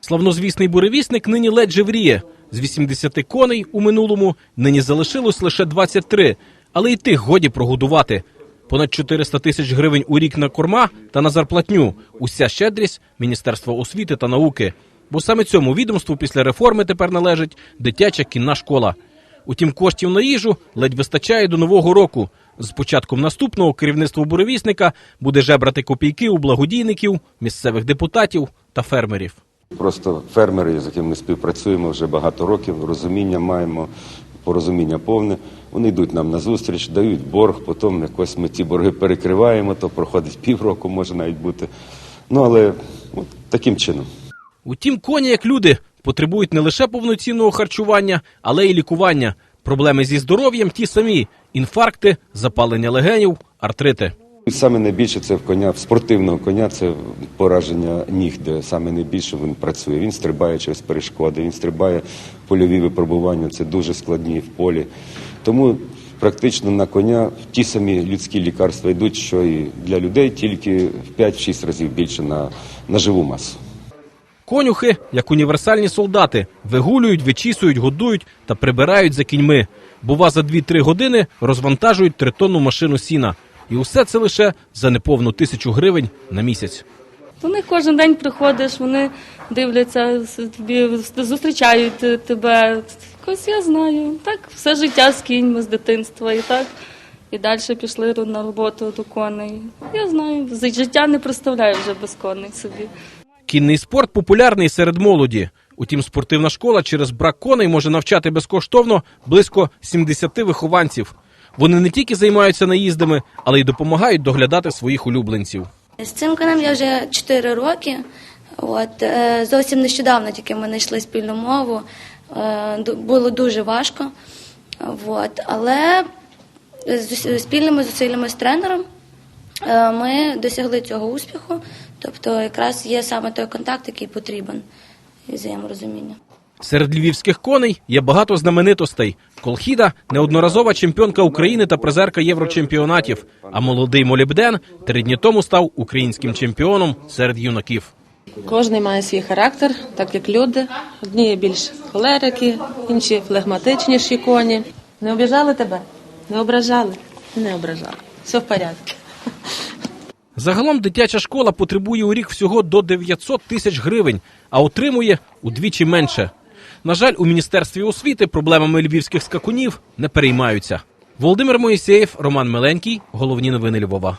Славнозвісний буревісник нині ледь живріє. З 80 коней у минулому нині залишилось лише 23, але й тих годі прогодувати. Понад 400 тисяч гривень у рік на корма та на зарплатню. Уся щедрість Міністерства освіти та науки. Бо саме цьому відомству після реформи тепер належить дитяча кінна школа. Утім, коштів на їжу ледь вистачає до нового року. З початком наступного керівництво буревісника буде жебрати копійки у благодійників, місцевих депутатів та фермерів. Просто фермери, з якими ми співпрацюємо вже багато років, розуміння маємо, порозуміння повне. Вони йдуть нам на зустріч, дають борг, потім якось ми ці борги перекриваємо, то проходить півроку, може навіть бути. Ну але от, таким чином. Утім, коні, як люди, потребують не лише повноцінного харчування, але й лікування. Проблеми зі здоров'ям ті самі: інфаркти, запалення легенів, артрити. Саме найбільше це в коня, в спортивного коня це пораження ніг, де саме найбільше він працює. Він стрибає через перешкоди, він стрибає польові випробування, це дуже складні в полі. Тому практично на коня ті самі людські лікарства йдуть, що і для людей, тільки в 5-6 разів більше на, на живу масу. Конюхи, як універсальні солдати, вигулюють, вичісують, годують та прибирають за кіньми. Бува, за 2-3 години розвантажують тритонну машину сіна. І усе це лише за неповну тисячу гривень на місяць. Вони кожен день приходиш, вони дивляться тобі, зустрічають е, тебе. Якось я знаю. Так, все життя з кіньми з дитинства і так. І далі пішли на роботу до коней. Я знаю, життя не представляю вже без коней собі. Кінний спорт популярний серед молоді. Утім, спортивна школа через брак коней може навчати безкоштовно близько 70 вихованців. Вони не тільки займаються наїздами, але й допомагають доглядати своїх улюбленців. З цим конем я вже 4 роки. От, е, зовсім нещодавно тільки ми знайшли спільну мову. Е, Було дуже важко. От, але з спільними зусиллями з тренером е, ми досягли цього успіху. Тобто, якраз є саме той контакт, який потрібен і взаєморозуміння. Серед львівських коней є багато знаменитостей. Колхіда неодноразова чемпіонка України та призерка єврочемпіонатів. А молодий молібден три дні тому став українським чемпіоном серед юнаків. Кожний має свій характер, так як люди. Одні більш холерики, інші флегматичніші коні. Не обіжали тебе? Не ображали? Не ображали. Все в порядку. Загалом дитяча школа потребує у рік всього до 900 тисяч гривень, а отримує удвічі менше. На жаль, у міністерстві освіти проблемами львівських скакунів не переймаються. Володимир Моїсеєв, Роман Меленький, головні новини Львова.